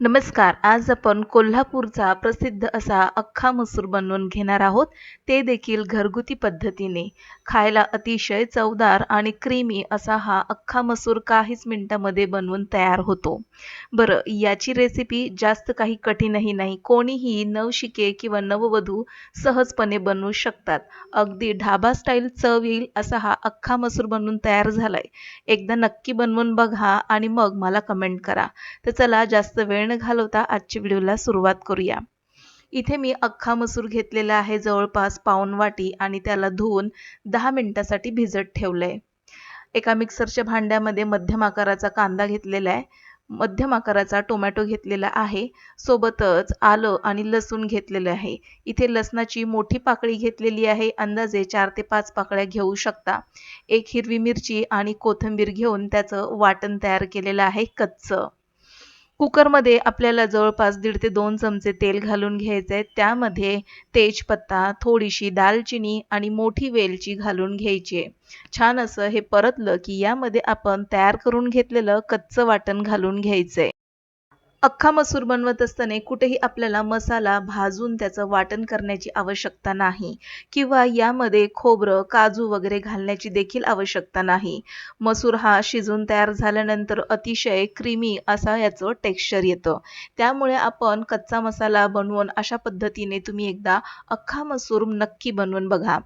नमस्कार आज आपण कोल्हापूरचा प्रसिद्ध असा अख्खा मसूर बनवून घेणार आहोत. ते देखील घरगुती पद्धतीने. खायला अतिशय चवदार आणि क्रीमी असा हा अख्खा मसूर काहीच मिनिटामध्ये बनवून तयार होतो. बरं याची रेसिपी जास्त काही कठीणही नाही. कोणीही नवशिके किंवा नववधू सहजपणे बनवू शकतात. अगदी ढाबा स्टाईल चव येईल असा हा अख्खा मसूर बनवून तयार झालाय. एकदा नक्की बनवून बघा आणि मग मला कमेंट करा. तर चला जास्त वेळ न घालवता आजच्या व्हिडिओला सुरुवात करूया. इथे मी अख्खा मसूर घेतलेला आहे. जवळपास पाऊन वाटी आणि त्याला धुवून दहा मिनिटासाठी भिजत ठेवलंय. एका मिक्सरच्या भांड्यामध्ये मध्यम आकाराचा कांदा घेतलेला आहे. मध्यम आकाराचा टोमॅटो घेतलेला आहे. सोबतच आलं आणि लसूण घेतलेलं आहे. इथे लसणाची मोठी पाकळी घेतलेली आहे. अंदाजे चार ते पाच पाकळ्या घेऊ शकता. एक हिरवी मिरची आणि कोथिंबीर घेऊन त्याचं वाटण तयार केलेलं आहे कच्चं. कुकरमध्ये आपल्याला जवळपास दीड ते दोन चमचे तेल घालून घ्यायचे आहे. त्यामध्ये तेजपत्ता थोडीशी दालचिनी आणि मोठी वेलची घालून घ्यायची छान असं हे परतलं की यामध्ये आपण तयार करून घेतलेलं कच्चं वाटण घालून घ्यायचंय अख्खा मसूर बनवत असताना कुठेही आपल्याला मसाला भाजून त्याचं वाटण करण्याची आवश्यकता नाही किंवा यामध्ये खोबरं काजू वगैरे घालण्याची देखील आवश्यकता नाही. मसूर हा शिजून तयार झाल्यानंतर अतिशय क्रीमी असा याचं टेक्स्चर येतं. त्यामुळे आपण कच्चा मसाला बनवून अशा पद्धतीने तुम्ही एकदा अख्खा मसूर नक्की बनवून बघा.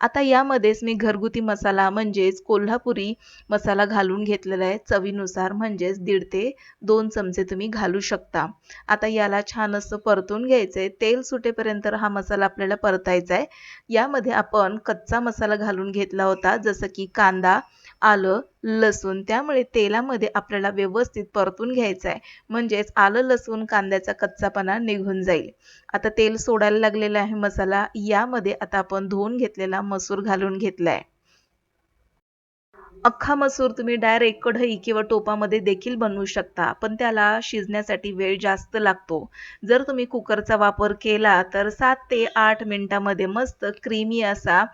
आता यामध्येच मी घरगुती मसाला म्हणजेच कोल्हापुरी मसाला घालून घेतलेला आहे. चवीनुसार म्हणजेच दीड ते दोन चमचे तुम्ही घालू शकता. आता याला छान असं परतून घ्यायचंय. तेल सुटेपर्यंत हा मसाला आपल्याला परतायचा आहे यामध्ये आपण कच्चा मसाला घालून घेतला होता जसं की कांदा आलं लसूण. त्यामुळे तेलामध्ये आपल्याला व्यवस्थित परतून घ्यायचं आहे म्हणजेच आलं लसूण कांद्याचा कच्चापणा निघून जाईल. आता तेल सोडायला लागलेलं आहे मसाला. यामध्ये आता आपण धुवून घेतलेला मसूर घालून घेतलाय. अख्खा मसूर तुम्ही डायरेक्ट कढई किंवा टोपामध्ये देखील बनवू शकता पण त्याला शिजण्यासाठी वेळ जास्त लागतो. जर तुम्ही कुकरचा वापर केला तर सात ते आठ मिनिटामध्ये मस्त क्रीमी असा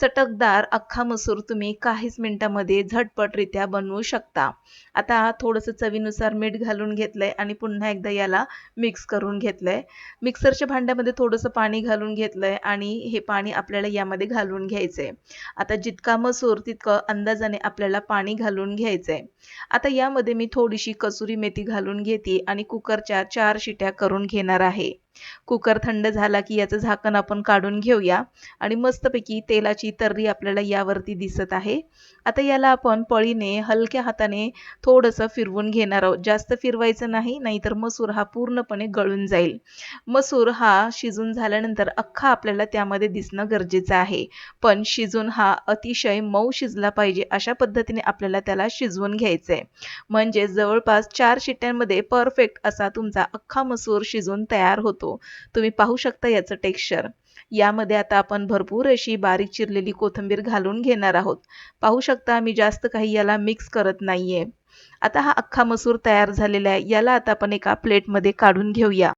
चटकदार अख्खा मसूर तुम्ही काहीच मिनिटामध्ये झटपटरित्या बनवू शकता. आता थोडंसं चवीनुसार मीठ घालून घेतलंय आणि पुन्हा एकदा याला मिक्स करून घेतलंय. मिक्सरच्या भांड्यामध्ये थोडंसं पाणी घालून घेतलंय आणि हे पाणी आपल्याला यामध्ये घालून घ्यायचंय. आता जितका मसूर तितकं अंदाजाने आपल्याला पाणी घालून घ्यायचं आहे आता यामध्ये मी थोडीशी कसुरी मेथी घालून घेते आणि कुकरच्या चार शिट्या करून घेणार आहे. कुकर थंड झाला की याचं झाकण आपण काढून घेऊया. आणि मस्तपैकी तेलाची तर्री आपल्याला यावरती दिसत आहे. आता याला आपण पळीने हलक्या हाताने थोडंसं फिरवून घेणार आहोत. जास्त फिरवायचं नाही नाहीतर मसूर हा पूर्णपणे गळून जाईल. मसूर हा शिजून झाल्यानंतर अख्खा आपल्याला त्यामध्ये दिसणं गरजेचं आहे. पण शिजून हा अतिशय मऊ शिजला पाहिजे अशा पद्धतीने आपल्याला त्याला शिजवून घ्यायचं आहे म्हणजे जवळपास चार शिट्ट्यांमध्ये परफेक्ट असा तुमचा अख्खा मसूर शिजून तयार होतो. होतो तुम्ही पाहू शकता याचं टेक्स्चर यामध्ये आता आपण भरपूर अशी बारीक चिरलेली कोथिंबीर घालून घेणार आहोत. पाहू शकता मी जास्त काही याला मिक्स करत नाहीये. आता हा अख्खा मसूर तयार झालेला आहे. याला आता आपण एका प्लेटमध्ये काढून घेऊया.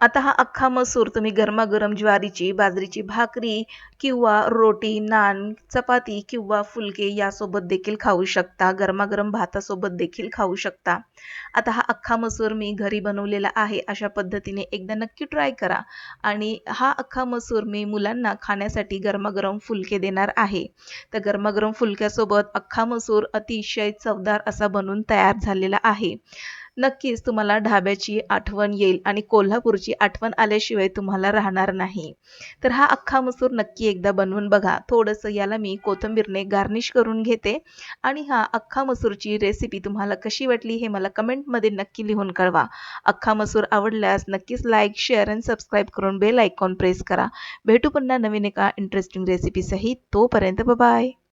आता हा अख्खा मसूर तुम्ही गरमागरम ज्वारीची बाजरीची भाकरी किंवा रोटी नान चपाती किंवा फुलके यासोबत देखील खाऊ शकता. गरमागरम भातासोबत देखील खाऊ शकता. आता हा अख्खा मसूर मी घरी बनवलेला आहे. अशा पद्धतीने एकदा नक्की ट्राय करा. आणि हा अख्खा मसूर मी मुलांना खाण्यासाठी गरमागरम फुलके देणार आहे. तर गरमागरम फुलक्यासोबत अख्खा मसूर अतिशय चवदार असा बनून तयार झालेला आहे. नक्कीच तुम्हाला ढाब्याची आठवण येईल आणि कोल्हापूरची आठवण आल्याशिवाय तुम्हाला राहणार नाही. तर हा अख्खा मसूर नक्की एकदा बनवून बघा. थोडंसं याला मी कोथिंबीरने गार्निश करून घेते आणि हा अख्खा मसूरची रेसिपी तुम्हाला कशी वाटली हे मला कमेंटमध्ये नक्की लिहून कळवा. अख्खा मसूर आवडल्यास नक्कीच लाईक शेअर आणि सबस्क्राईब करून बेल आयकॉन प्रेस करा. भेटू पुन्हा नवीन एका इंटरेस्टिंग रेसिपीसहित तोपर्यंत बाय